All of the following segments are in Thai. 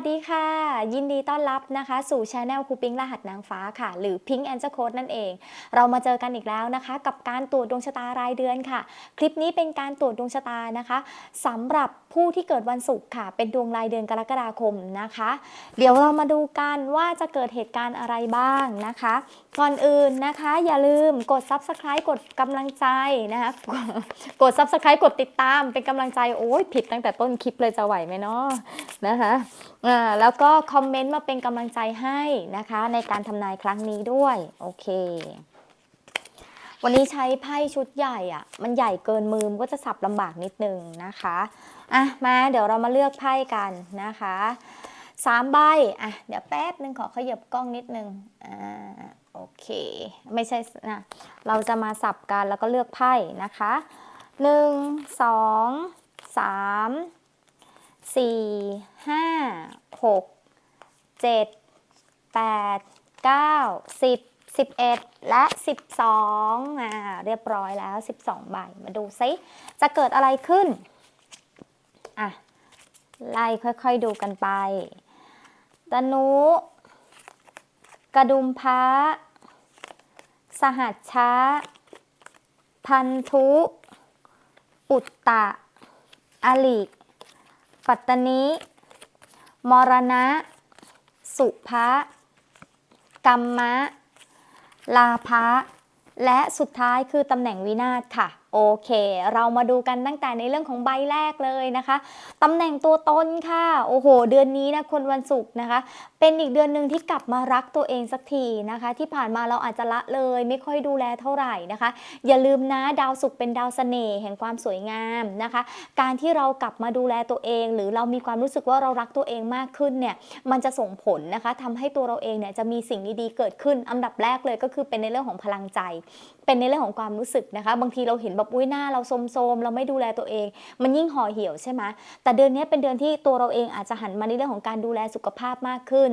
วัสดีค่ะ ยินดีต้อนรับนะคะ สู่ช anel ครูปิงรหัสนางฟ้าค่ะ หรือ Pink Angel Code นั่นเอง เรามาเจอกันอีกแล้วนะคะ กับการตรวจดวงชะตารายเดือนค่ะ คลิปนี้เป็นการตรวจดวงชะตานะคะสำหรับผู้ที่เกิดวันศุกร์ค่ะ เป็นดวงรายเดือนกรกฎาคมนะคะ เดี๋ยวเรามาดูกันว่าจะเกิดเหตุการณ์อะไรบ้างนะคะ ก่อนอื่นนะคะ อย่าลืมกด subscribe กดกำลังใจนะคะกด subscribe กดติดตามเป็นกำลังใจโอ้ยผิดตั้งแต่ต้นคลิปเลยจะไหวไหมเนาะ นะคะอ่าแล้วก็คอมเมนต์มาเป็นกำลังใจให้นะคะ ในการทำนายครั้งนี้ด้วย โอเค วันนี้ใช้ไพ่ชุดใหญ่อะ่ะ มันใหญ่เกินมือมันก็จะสับลำบากนิดนึงนะคะอะมาเดี๋ยวเรามาเลือกไพ่กันนะคะสามใบอะเดี๋ยวแป๊บนึงขอขยับกล้องนิดนึงอ่าโอเค ไม่ใช่นะเราจะมาสับกันแล้วก็เลือกไพ่นะคะหนึ่งสองสาม สี่ห้าหกเจ็ดแปดเก้าสิบสิบเอ็ดและสิบสองอ่าเรียบร้อยแล้วสิบสองใบมาดูซิจะเกิดอะไรขึ้นอะไล่ค่อยๆดูกันไปตนุ กระดุมพระสหัชชะพันธุ อุตตะ อลิก ปัตตนิ มรณะ สุภะกรรมะ ลาภะ และสุดท้ายคือตำแหน่งวินาศค่ะโอเค เรามาดูกันตั้งแต่ในเรื่องของใบแรกเลยนะคะตำแหน่งตัวตนค่ะ โอ้โห เดือนนี้นะคนวันศุกร์นะคะ เป็นอีกเดือนหนึ่งที่กลับมารักตัวเองสักทีนะคะ ที่ผ่านมาเราอาจจะละเลย ไม่ค่อยดูแลเท่าไหร่นะคะ อย่าลืมนะดาวศุกร์เป็นดาวเสน่ห์แห่งความสวยงามนะคะ การที่เรากลับมาดูแลตัวเอง หรือเรามีความรู้สึกว่าเรารักตัวเองมากขึ้นเนี่ยมันจะส่งผลนะคะทำให้ตัวเราเองเนี่ยจะมีสิ่งดีๆเกิดขึ้น อันดับแรกเลยก็คือเป็นในเรื่องของพลังใจ เป็นในเรื่องของความรู้สึกนะคะ บางทีเราเห็นแบบอุ้ยหน้าเราโทรมๆเราไม่ดูแลตัวเอง มันยิ่งห่อเหี่ยวใช่ไหมแต่เดือนนี้เป็นเดือนที่ตัวเราเองอาจจะหันมาในเรื่องของการดูแลสุขภาพมากขึ้น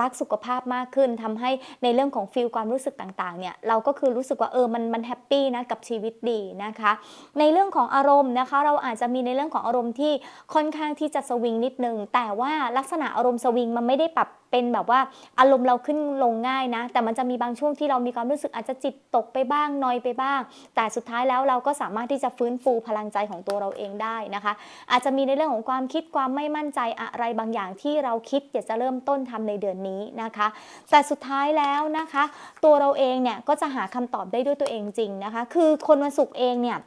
รักสุขภาพมากขึ้นทำให้ในเรื่องของฟีลความรู้สึกต่างๆเนี่ยเราก็คือรู้สึกว่าเออมันมันแฮปปี้นะกับชีวิตดีนะคะ ในเรื่องของอารมณ์นะคะ เราอาจจะมีในเรื่องของอารมณ์ที่ค่อนข้างที่จะสวิงนิดนึงแต่ว่าลักษณะอารมณ์สวิงมันไม่ได้ปรับเป็นแบบว่าอารมณ์เราขึ้นลงง่ายนะ แต่มันจะมีบางช่วงที่เรามีความรู้สึกอาจจะจิตตกไปบ้างนอยไปบ้าง แต่สุดท้ายแล้วเราก็สามารถที่จะฟื้นฟูพลังใจของตัวเราเองได้นะคะ อาจจะมีในเรื่องของความคิดความไม่มั่นใจอะไรบางอย่างที่เราคิดอยากจะเริ่มต้นทำในเดือนนี้นะคะ แต่สุดท้ายแล้วนะคะ ตัวเราเองเนี่ยก็จะหาคำตอบได้ด้วยตัวเองจริงนะคะ คือคนวันศุกร์เองเนี่ย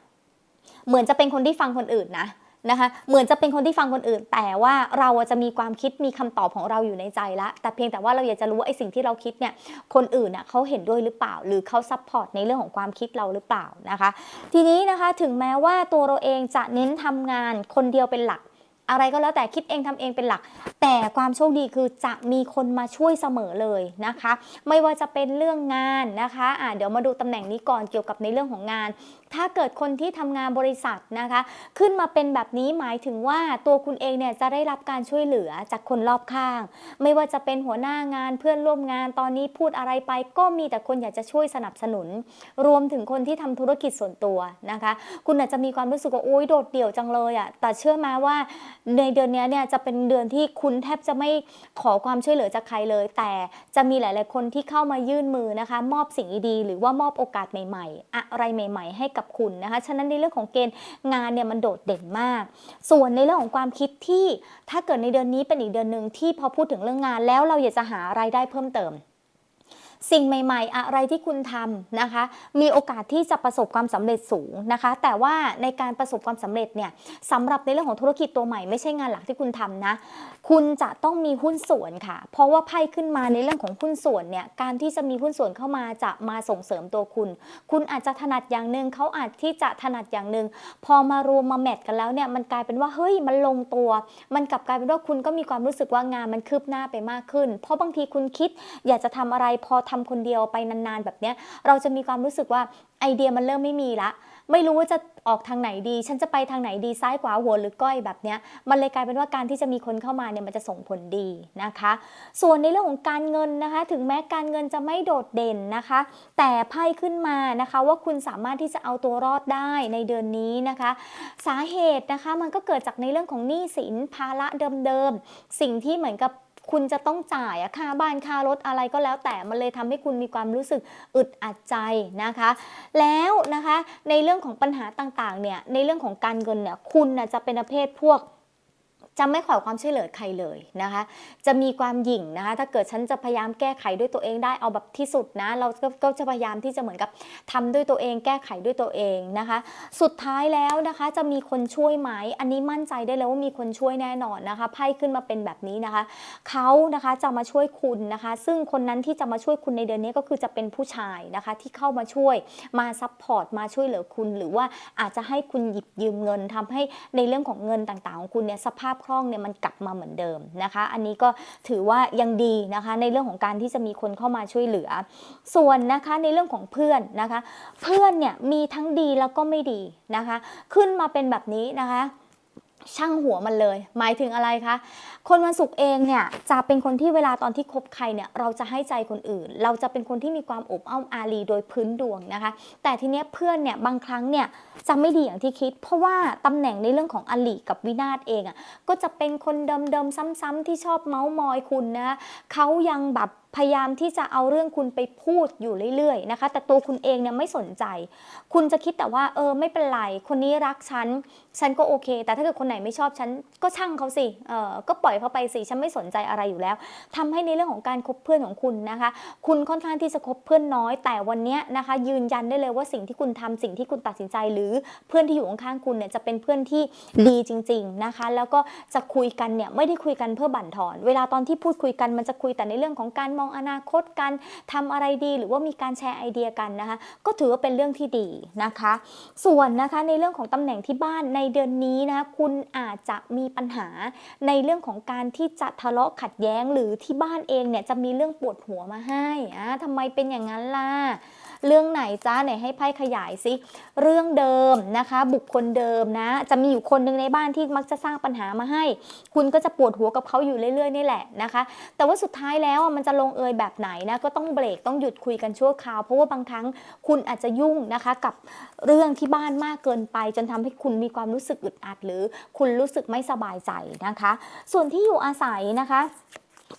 เหมือนจะเป็นคนที่ฟังคนอื่นนะ นะคะเหมือนจะเป็นคนที่ฟังคนอื่น แต่ว่าเราจะมีความคิดมีคำตอบของเราอยู่ในใจละแต่เพียงแต่ว่าเราอยากจะรู้ว่าไอ้สิ่งที่เราคิดเนี่ยคนอื่นน่ะเขาเห็นด้วยหรือเปล่า หรือเขาซัพพอร์ตในเรื่องของความคิดเราหรือเปล่านะคะ ทีนี้นะคะถึงแม้ว่าตัวเราเองจะเน้นทำงานคนเดียวเป็นหลักอะไรก็แล้วแต่คิดเองทำเองเป็นหลัก แต่ความโชคดีคือจะมีคนมาช่วยเสมอเลยนะคะ ไม่ว่าจะเป็นเรื่องงานนะคะอ่าเดี๋ยวมาดูตำแหน่งนี้ก่อนเกี่ยวกับในเรื่องของงาน ถ้าเกิดคนที่ทำงานบริษัทนะคะ ขึ้นมาเป็นแบบนี้หมายถึงว่าตัวคุณเองเนี่ยจะได้รับการช่วยเหลือจากคนรอบข้าง ไม่ว่าจะเป็นหัวหน้างานเพื่อนร่วมงานตอนนี้พูดอะไรไป ก็มีแต่คนอยากจะช่วยสนับสนุน รวมถึงคนที่ทำธุรกิจส่วนตัวนะคะ คุณอาจจะมีความรู้สึกว่าโอ๊ยโดดเดี่ยวจังเลยอะ่ะแต่เชื่อมาว่าในเดือนนี้เนี่ยจะเป็นเดือนที่คุณแทบจะไม่ขอความช่วยเหลือจากใครเลย แต่จะมีหลาย ๆ คนที่เข้ามายื่นมือนะคะ มอบสิ่งดีๆหรือว่ามอบโอกาสใหม่ ๆ อะไรใหม่ ๆ ให้กับคุณนะคะ ฉะนั้นในเรื่องของเกณฑ์งานเนี่ยมันโดดเด่นมาก ส่วนในเรื่องของความคิดที่ถ้าเกิดในเดือนนี้เป็นอีกเดือนหนึ่งที่พอพูดถึงเรื่องงานแล้วเราอยากจะหารายได้เพิ่มเติม สิ่งใหม่ ๆ อะไรที่คุณทำนะคะ มีโอกาสที่จะประสบความสำเร็จสูงนะคะ แต่ว่าในการประสบความสำเร็จเนี่ยสำหรับในเรื่องของธุรกิจตัวใหม่ ไม่ใช่งานหลักที่คุณทำนะ คุณจะต้องมีหุ้นส่วนค่ะ เพราะว่าไพ่ขึ้นมาในเรื่องของหุ้นส่วนเนี่ยการที่จะมีหุ้นส่วนเข้ามาจะมาส่งเสริมตัวคุณ คุณอาจจะถนัดอย่างหนึ่งเขาอาจที่จะถนัดอย่างหนึ่งพอมารวมมาแมทกันแล้วเนี่ยมันกลายเป็นว่าเฮ้ยมันลงตัว มันกลับกลายเป็นว่าคุณก็มีความรู้สึกว่างานมันคืบหน้าไปมากขึ้น เพราะบางทีคุณคิดอยากจะทำอะไรพอทำคนเดียวไปนานๆแบบเนี้ย เราจะมีความรู้สึกว่าไอเดียมันเริ่มไม่มีละ ไม่รู้ว่าจะออกทางไหนดี ฉันจะไปทางไหนดีซ้ายขวาหัวหรือก้อยแบบเนี้ย มันเลยกลายเป็นว่าการที่จะมีคนเข้ามาเนี่ยมันจะส่งผลดีนะคะ ส่วนในเรื่องของการเงินนะคะ ถึงแม้การเงินจะไม่โดดเด่นนะคะ แต่ไพ่ขึ้นมานะคะ ว่าคุณสามารถที่จะเอาตัวรอดได้ในเดือนนี้นะคะ สาเหตุนะคะมันก็เกิดจากในเรื่องของหนี้สินภาระเดิมๆสิ่งที่เหมือนกับ คุณจะต้องจ่ายอะค่าบ้านค่ารถอะไรก็แล้ว แต่มันเลยทำให้คุณมีความรู้สึกอึดอัดใจนะคะ แล้วนะคะในเรื่องของปัญหาต่างๆเนี่ยในเรื่องของการเงินเนี่ยคุณจะเป็นประเภทพวก จะไม่ขอความช่วยเหลือใครเลยนะคะ จะมีความหยิ่งนะคะ ถ้าเกิดฉันจะพยายามแก้ไขด้วยตัวเองได้เอาแบบที่สุดนะ เราก็ก็จะพยายามที่จะเหมือนกับทำด้วยตัวเองแก้ไขด้วยตัวเองนะคะ สุดท้ายแล้วนะคะจะมีคนช่วยไหมอันนี้มั่นใจได้เลยว่ามีคนช่วยแน่นอนนะคะไพ่ขึ้นมาเป็นแบบนี้นะคะเขานะคะจะมาช่วยคุณนะคะ ซึ่งคนนั้นที่จะมาช่วยคุณในเดือนนี้ก็คือจะเป็นผู้ชายนะคะที่เข้ามาช่วยมาซัพพอร์ตมาช่วยเหลือคุณ หรือว่าอาจจะให้คุณหยิบยืมเงินทำให้ในเรื่องของเงินต่างๆของคุณเนี่ยสภาพคล่องเนี่ยมันกลับมาเหมือนเดิมนะคะ อันนี้ก็ถือว่ายังดีนะคะในเรื่องของการที่จะมีคนเข้ามาช่วยเหลือ ส่วนนะคะในเรื่องของเพื่อนนะคะ เพื่อนเนี่ยมีทั้งดีแล้วก็ไม่ดีนะคะ ขึ้นมาเป็นแบบนี้นะคะ ช่างหัวมันเลย หมายถึงอะไรคะ คนวันศุกร์เองเนี่ยจะเป็นคนที่เวลาตอนที่คบใครเนี่ยเราจะให้ใจคนอื่น เราจะเป็นคนที่มีความอบอ้อมอารีโดยพื้นดวงนะคะ แต่ทีเนี้ยเพื่อนเนี่ยบางครั้งเนี่ยจะไม่ดีอย่างที่คิด เพราะว่าตำแหน่งในเรื่องของอลีกับวินาศเองอะ่ะก็จะเป็นคนเดิมๆซ้ำๆที่ชอบเมาส์มอยคุณนะเขายังแบบ พยายามที่จะเอาเรื่องคุณไปพูดอยู่เรื่อยๆนะคะ แต่ตัวคุณเองเนี่ยไม่สนใจ คุณจะคิดแต่ว่าเออไม่เป็นไร คนนี้รักฉัน ฉันก็โอเค แต่ถ้าเกิดคนไหนไม่ชอบฉันก็ช่างเขาสิ เออก็ปล่อยเขาไปสิ ฉันไม่สนใจอะไรอยู่แล้วทำให้ในเรื่องของการคบเพื่อนของคุณนะคะ คุณค่อนข้างที่จะคบเพื่อนน้อย แต่วันนี้นะคะ ยืนยันได้เลยว่าสิ่งที่คุณทำสิ่งที่คุณตัดสินใจ หรือเพื่อนที่อยู่ข้างๆคุณเนี่ยจะเป็นเพื่อนที่ดีจริง ๆนะคะ แล้วก็จะคุยกันเนี่ยไม่ได้คุยกันเพื่อบั่นทอน เวลาตอนที่พูดคุยกันมันจะคุยแต่ในเรื่องของการมองอนาคตกันทำอะไรดีหรือว่ามีการแชร์ไอเดียกันนะคะ ก็ถือว่าเป็นเรื่องที่ดีนะคะ ส่วนนะคะในเรื่องของตำแหน่งที่บ้านในเดือนนี้นะคะคุณอาจจะมีปัญหาในเรื่องของการที่จะทะเลาะขัดแย้งหรือที่บ้านเองเนี่ยจะมีเรื่องปวดหัวมาให้อ่าทำไมเป็นอย่างนั้นล่ะ เรื่องไหนจ้าไหนให้ไพ่ขยายสิเรื่องเดิมนะคะ บุคคลเดิมนะ จะมีอยู่คนหนึ่งในบ้านที่มักจะสร้างปัญหามาให้ คุณก็จะปวดหัวกับเขาอยู่เรื่อย ๆ นี่แหละนะคะ แต่ว่าสุดท้ายแล้วมันจะลงเอยแบบไหนนะก็ต้องเบรกต้องหยุดคุยกันชั่วคราว เพราะว่าบางครั้งคุณอาจจะยุ่งนะคะกับเรื่องที่บ้านมากเกินไป จนทำให้คุณมีความรู้สึกอึดอัด หรือคุณรู้สึกไม่สบายใจนะคะ ส่วนที่อยู่อาศัยนะคะ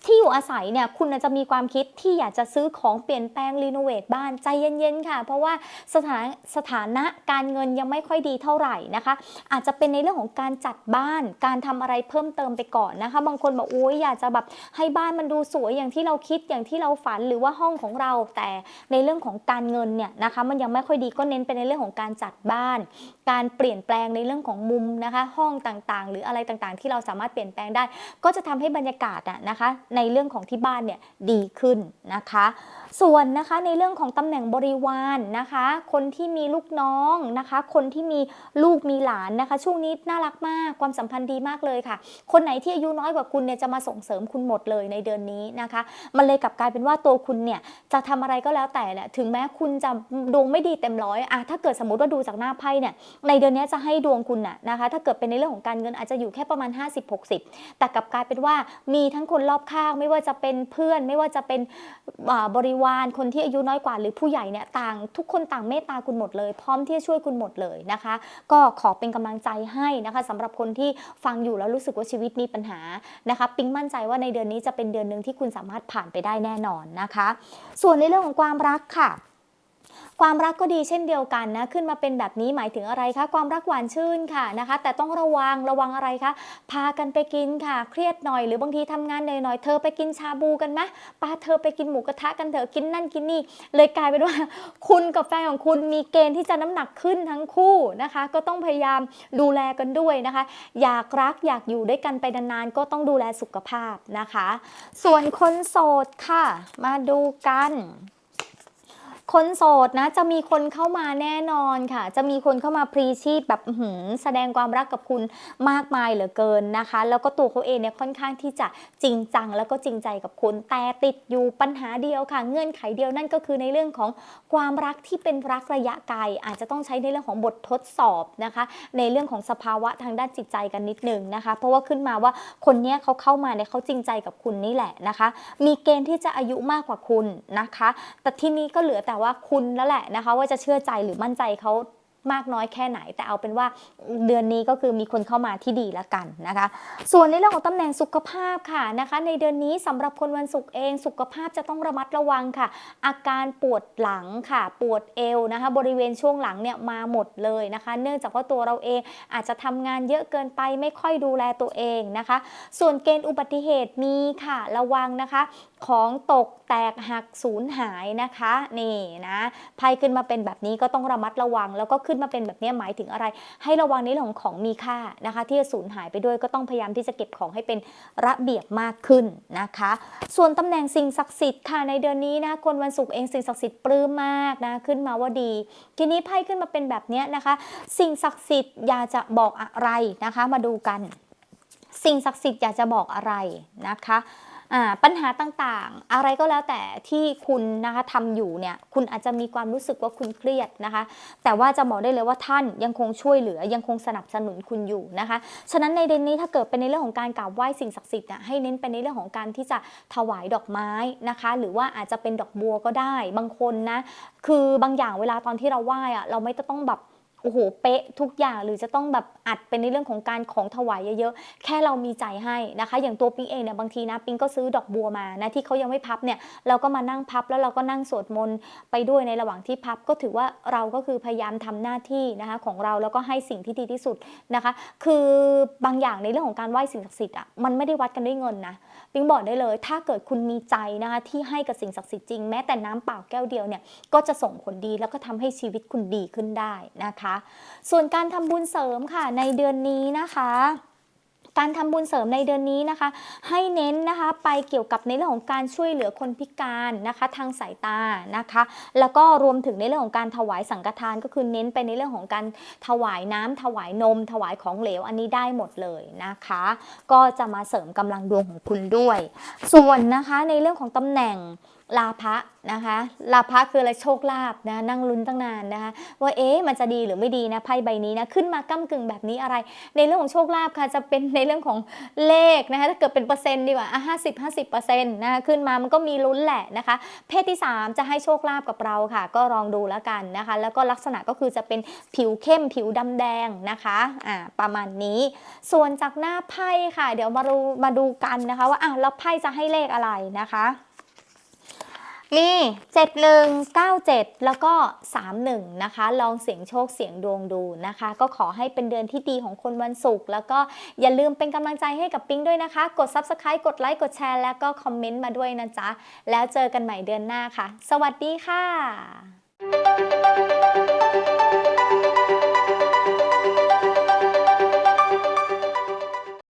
ที่อยู่อาศัยเนี่ยคุณจะมีความคิดที่อยากจะซื้อของเปลี่ยนแปลงรีโนเวทบ้านใจเย็นๆค่ะ เพราะว่าสถานสถานะการเงินยังไม่ค่อยดีเท่าไหร่นะคะ อาจจะเป็นในเรื่องของการจัดบ้าน การทำอะไรเพิ่มเติมไปก่อนนะคะ บางคนบอกโอ้ยอยากจะแบบให้บ้านมันดูสวยอย่างที่เราคิดอย่างที่เราฝันหรือว่าห้องของเราแต่ในเรื่องของการเงินเนี่ยนะคะมันยังไม่ค่อยดีก็เน้นไปในเรื่องของการจัดบ้านการเปลี่ยนแปลงในเรื่องของมุมนะคะ ห้องต่างๆ หรืออะไรต่างๆ ที่เราสามารถเปลี่ยนแปลงได้ ก็จะทำให้บรรยากาศอะนะคะ ในเรื่องของที่บ้านเนี่ยดีขึ้นนะคะ ส่วนนะคะในเรื่องของตำแหน่งบริวารนะคะ คนที่มีลูกน้องนะคะ คนที่มีลูกมีหลานนะคะ ช่วงนี้น่ารักมากความสัมพันธ์ดีมากเลยค่ะ คนไหนที่อายุน้อยกว่าคุณเนี่ยจะมาส่งเสริมคุณหมดเลยในเดือนนี้นะคะ มันเลยกลับกลายเป็นว่าตัวคุณเนี่ยจะทำอะไรก็แล้วแต่แหละถึงแม้คุณจะดวงไม่ดีเต็มร้อยอะถ้าเกิดสมมติว่าดูจากหน้าไพ่เนี่ยในเดือนนี้จะให้ดวงคุณน่ะนะคะ ถ้าเกิดเป็นในเรื่องของการเงินอาจจะอยู่แค่ประมาณ 50-60 แต่กลับกลายเป็นว่ามีทั้งคนรอบข้างไม่ว่าจะเป็นเพื่อน ไม่ว่าจะเป็นบริวารคนที่อายุน้อยกว่า หรือผู้ใหญ่เนี่ยต่างทุกคนต่างเมตตาคุณหมดเลย พร้อมที่จะช่วยคุณหมดเลยนะคะ ก็ขอเป็นกำลังใจให้นะคะสำหรับคนที่ฟังอยู่แล้วรู้สึกว่าชีวิตมีปัญหานะคะปิ๊งมั่นใจว่าในเดือนนี้จะเป็นเดือนหนึ่งที่คุณสามารถผ่านไปได้แน่นอนนะคะ ส่วนในเรื่องของความรักค่ะ ความรักก็ดีเช่นเดียวกันนะขึ้นมาเป็นแบบนี้หมายถึงอะไรคะความรักหวานชื่นค่ะนะคะ แต่ต้องระวังระวังอะไรคะพากันไปกินค่ะ เครียดหน่อยหรือบางทีทำงานเหนื่อยๆเธอไปกินชาบูกันไหมป้าเธอไปกินหมูกระทะกันเถอะกินนั่นกินนี่ เลยกลายเป็นว่า คุณกับแฟนของคุณมีเกณฑ์ที่จะน้ำหนักขึ้นทั้งคู่นะคะ ก็ต้องพยายามดูแลกันด้วยนะคะ อยากรักอยากอยู่ด้วยกันไปนานๆก็ต้องดูแลสุขภาพนะคะ ส่วนคนโสดค่ะ มาดูกัน คนโสดนะจะมีคนเข้ามาแน่นอนค่ะ จะมีคนเข้ามาพรีชีพแบบหืแสดงความรักกับคุณมากมายเหลือเกินนะคะ แล้วก็ตัวเขาเองเนี่ยค่อนข้างที่จะจริงจังแล้วก็จริงใจกับคุณแต่ติดอยู่ปัญหาเดียวค่ะ เงื่อนไขเดียวนั่นก็คือในเรื่องของความรักที่เป็นรักระยะไกล อาจจะต้องใช้ในเรื่องของบททดสอบนะคะ ในเรื่องของสภาวะทางด้านจิตใจกันนิดนึงนะคะ เพราะว่าขึ้นมาว่าคนเนี้ยเขาเข้ามาเนี่ยเขาจริงใจกับคุณนี่แหละนะคะ มีเกณฑ์ที่จะอายุมากกว่าคุณนะคะ แต่ที่นี้ก็เหลือแต่ว่าคุณแล้วแหละนะคะ ว่าจะเชื่อใจหรือมั่นใจเขามากน้อยแค่ไหน แต่เอาเป็นว่าเดือนนี้ก็คือมีคนเข้ามาที่ดีแล้วกันนะคะ ส่วนในเรื่องของตำแหน่งสุขภาพค่ะนะคะ ในเดือนนี้สำหรับคนวันศุกร์เองสุขภาพจะต้องระมัดระวังค่ะ อาการปวดหลังค่ะ ปวดเอวนะคะ บริเวณช่วงหลังเนี่ยมาหมดเลยนะคะ เนื่องจากว่าตัวเราเองอาจจะทำงานเยอะเกินไปไม่ค่อยดูแลตัวเองนะคะ ส่วนเกณฑ์อุบัติเหตุมีค่ะระวังนะคะ ของตก ตกหักสูญหายนะคะนี่นะไพ่ขึ้นมาเป็นแบบนี้ก็ต้องระมัดระวัง แล้วก็ขึ้นมาเป็นแบบนี้หมายถึงอะไร ให้ระวังในเรื่องของของมีค่านะคะ ที่จะสูญหายไปด้วยก็ต้องพยายามที่จะเก็บของให้เป็นระเบียบมากขึ้นนะคะ ส่วนตำแหน่งสิ่งศักดิ์สิทธิ์ค่ะในเดือนนี้นะคนวันศุกร์เองสิ่งศักดิ์สิทธิ์ปลื้มมากนะขึ้นมาว่าดี ทีนี้ไพ่ขึ้นมาเป็นแบบนี้นะคะ สิ่งศักดิ์สิทธิ์อยากจะบอกอะไรนะคะ มาดูกัน สิ่งศักดิ์สิทธิ์อยากจะบอกอะไรนะคะ ปัญหาต่างๆ อะไรก็แล้วแต่ที่คุณนะคะทำอยู่เนี่ยคุณอาจจะมีความรู้สึกว่าคุณเครียดนะคะ แต่ว่าจะบอกได้เลยว่าท่านยังคงช่วยเหลือยังคงสนับสนุนคุณอยู่นะคะฉะนั้นในเดือนนี้ถ้าเกิดเป็นในเรื่องของการกราบไหว้สิ่งศักดิ์สิทธิ์น่ะให้เน้นไปนในเรื่องของการที่จะถวายดอกไม้นะคะ หรือว่าอาจจะเป็นดอกบัวก็ได้ บางคนนะคือบางอย่างเวลาตอนที่เราไหว้อะเราไม่ต้องแบบ โอ้โหเป๊ะทุกอย่างหรือจะต้องแบบอัดเป็นในเรื่องของการของถวายเยอะๆ แค่เรามีใจให้นะคะ อย่างตัวปิงเองเนี่ยบางทีนะปิงก็ซื้อดอกบัวมานะที่เขายังไม่พับเนี่ยเราก็มานั่งพับแล้วเราก็นั่งสวดมนต์ไปด้วยในระหว่างที่พับก็ถือว่าเราก็คือพยายามทำหน้าที่นะคะของเราแล้วก็ให้สิ่งที่ดีที่สุดนะคะ คือบางอย่างในเรื่องของการไหว้สิ่งศักดิ์สิทธิ์อะมันไม่ได้วัดกันด้วยเงินนะปิงบอกได้เลย ถ้าเกิดคุณมีใจนะคะที่ให้กับสิ่งศักดิ์สิทธิ์จริงแม้แต่น้ำเปล่าแก้วเดียวเนี่ยก็จะส่งผลดีแล้วก็ทำให้ชีวิตคุณดีขึ้นได้นะคะส่วนการทำบุญเสริมค่ะในเดือนนี้นะคะการทำบุญเสริมในเดือนนี้นะคะ ให้เน้นนะคะไปเกี่ยวกับในเรื่องของการช่วยเหลือคนพิการนะคะทางสายตานะคะ แล้วก็รวมถึงในเรื่องของการถวายสังฆทานก็คือเน้นไปในเรื่องของการถวายน้ำถวายนม ถวายของเหลวอันนี้ได้หมดเลยนะคะ ก็จะมาเสริมกำลังดวงของคุณด้วย ส่วนนะคะในเรื่องของตำแหน่ง ลาภะนะคะลาภะคืออะไรโชคลาภนะนั่งลุ้นตั้งนานนะคะว่าเอ๊ะมันจะดีหรือไม่ดีนะไพ่ใบนี้นะขึ้นมาก้ากึ่งแบบนี้อะไร ในเรื่องของโชคลาภค่ะจะเป็นในเรื่องของเลขนะคะถ้าเกิดเป็นเปอร์เซ็นต์ดีกว่าอะห้าสิบห้าสิบเปอร์เซ็นต์นะคะขึ้นมามันก็มีลุ้นแหละนะคะเพศที่ 3 จะให้โชคลาภกับเราค่ะ ก็ลองดูแล้วกันนะคะ แล้วก็ลักษณะก็คือจะเป็นผิวเข้มผิวดำแดงนะคะอ่าประมาณนี้ ส่วนจากหน้าไพ่ค่ะ เดี๋ยวมาดูมาดูกันนะคะ ว่าอ้าวแล้วไพ่จะให้เลขอะไรนะคะ มี 7197 แล้วก็ 31 นะคะ ลองเสียงโชคเสียงดวงดูนะคะ ก็ขอให้เป็นเดือนที่ดีของคนวันศุกร์แล้วก็อย่าลืมเป็นกำลังใจให้กับปิ๊งด้วยนะคะ กด Subscribe กดไลค์กดแชร์แล้วก็คอมเมนต์มาด้วยนะจ๊ะ แล้วเจอกันใหม่เดือนหน้าค่ะ สวัสดีค่ะ